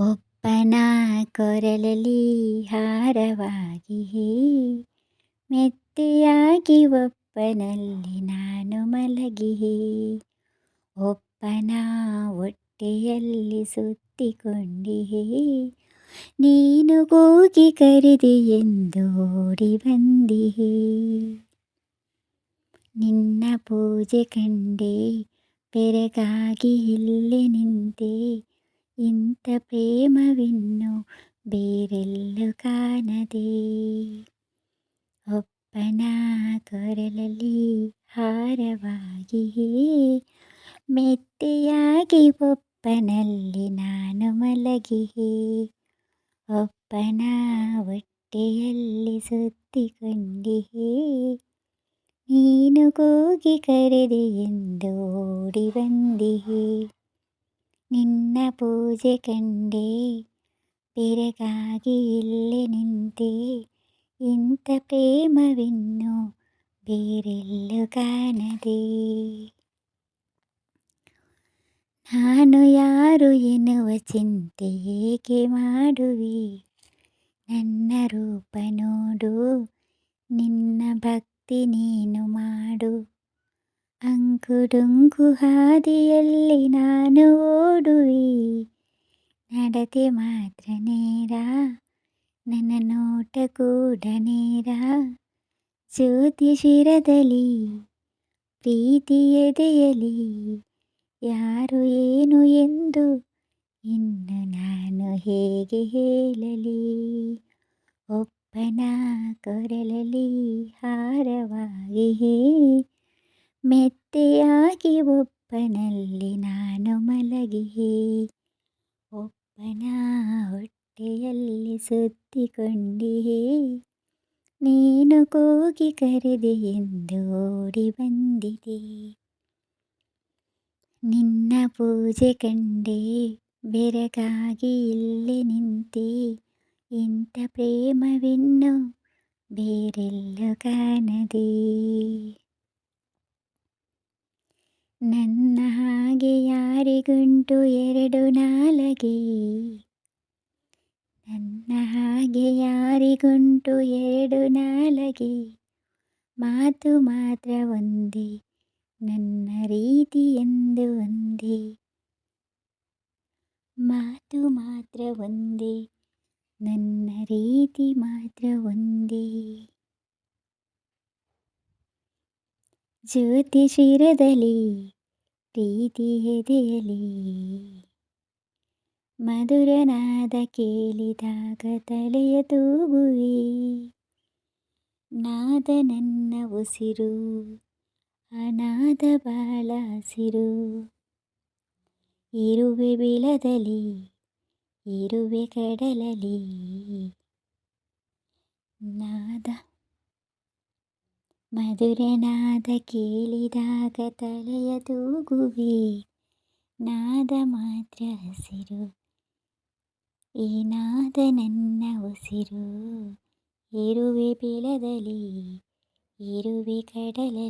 ಒಪ್ಪನ ಕೊರಳಲಿ ಹಾರವಾಗಿ ಮೆತ್ತೆಯಾಗಿ ಒಪ್ಪನಲ್ಲಿ ನಾನು ಮಲಗಿ ಒಪ್ಪನ ಹೊಟ್ಟೆಯಲ್ಲಿ ಸುತ್ತಿಕೊಂಡಿಹೆ. ನೀನು ಕೂಗಿ ಕರೆದೆ ಎಂದು ಓಡಿ ಬಂದಿಹೆ. ನಿನ್ನ ಪೂಜೆ ಕಂಡೆ, ಬೆರಗಾಗಿ ಇಲ್ಲೇ ನಿಂತೆ. ಇಂಥ ಪ್ರೇಮವಿನ್ನು ಬೇರೆಲ್ಲೂ ಕಾಣದೆ. ಒಪ್ಪನ ಕೊರಳಲ್ಲಿ ಹಾರವಾಗಿ ಮೆತ್ತೆಯಾಗಿ ಒಪ್ಪನಲ್ಲಿ ನಾನು ಮಲಗಿಹೆ ಒಪ್ಪನ ಹೊಟ್ಟೆಯಲ್ಲಿ ಸುತ್ತಿಕೊಂಡಿಹೆ ನೀನು ಕೂಗಿ ಕರೆದೆ ಎಂದು ಓಡಿ ಬಂದಿಹೆ ನಿನ್ನ ಪೂಜೆ ಕಂಡೆ ಬೆರಗಾಗಿ ಇಲ್ಲೇ ನಿಂತೆ ಇಂಥ ಪ್ರೇಮವಿನ್ನು ಬೇರೆಲ್ಲೂ ಕಾಣದೆ ನಾನು ಯಾರು ಎನ್ನುವ ಚಿಂತೆ ಏಕೆ ಮಾಡುವೆ ನನ್ನ ರೂಪ ನೋಡು ನಿನ್ನ ಭಕ್ತಿ ನೀನು ಮಾಡು ಅಂಕುಡೊಂಕು ಹಾದಿಯಲ್ಲಿ ನಾನು ಓಡುವೆ ನಡತೆ ಮಾತ್ರ ನೇರ. ನನ್ನ ನೋಟ ಕೂಡ ನೇರ. ಜ್ಯೋತಿ ಶಿರದಲ್ಲಿ, ಪ್ರೀತಿ ಎದೆಯಲಿ ಯಾರು ಏನು ಎಂದು ಇನ್ನು ನಾನು ಹೇಗೆ ಹೇಳಲಿ? ಒಪ್ಪನ ಕೊರಲಲಿ ಹಾರವಾಗಿ ಮೆತ್ತೆಯಾಗಿ ಒಪ್ಪನಲ್ಲಿ ನಾನು ಮಲಗಿಹೆ ಒಪ್ಪನ ಹೊಟ್ಟೆಯಲ್ಲಿ ಸುತ್ತಿಕೊಂಡಿಹೆ ನೀನು ಕೂಗಿ ಕರೆದೆ ಎಂದು ಓಡಿ ಬಂದಿದೆ ನಿನ್ನ ಪೂಜೆ ಕಂಡೆ ಬೆರಗಾಗಿ ಇಲ್ಲೇ ನಿಂತೆ ಇಂಥ ಪ್ರೇಮವಿನ್ನು ಬೇರೆಲ್ಲೂ ಕಾಣದೆ ನನ್ನ ಹಾಗೆ ಯಾರಿಗುಂಟು ಎರಡು ನಾಲಗೆ? ನನ್ನ ಹಾಗೆ ಯಾರಿಗುಂಟು ಎರಡು ನಾಲಗೆ? ಮಾತು ಮಾತ್ರ ಒಂದೇ, ನನ್ನ ರೀತಿ ಎಂದು ಒಂದೇ. ಮಾತು ಮಾತ್ರ ಒಂದೇ, ನನ್ನ ರೀತಿ ಮಾತ್ರ ಒಂದೇ. ಜ್ಯೋತಿ ಶಿರದಲ್ಲಿ ಪ್ರೀತಿ ಎದೆಯಲಿ ಮಧುರನಾದ ಕೇಳಿದಾಗ ತಲೆಯ ತೂಗುವೆ. ನಾದ ನನ್ನ ಉಸಿರು ಅನಾದ ಬಾಳ ಹಸಿರು. ಇರುವೆ ಬಿಳದಲ್ಲಿ, ಇರುವೆ ಕಡಲಲಿ ನಾದ ಮಧುರನಾದ ಕೇಳಿದಾಗ ತಲೆಯ ತೂಗುವೆ. ನಾದ ಮಾತ್ರ ಹಸಿರು. ಈ ನಾದ ನನ್ನ ಉಸಿರು. ಇರುವೆ ಬೆಳದಲ್ಲಿ, ಇರುವೆ ಕಡಲಲಿ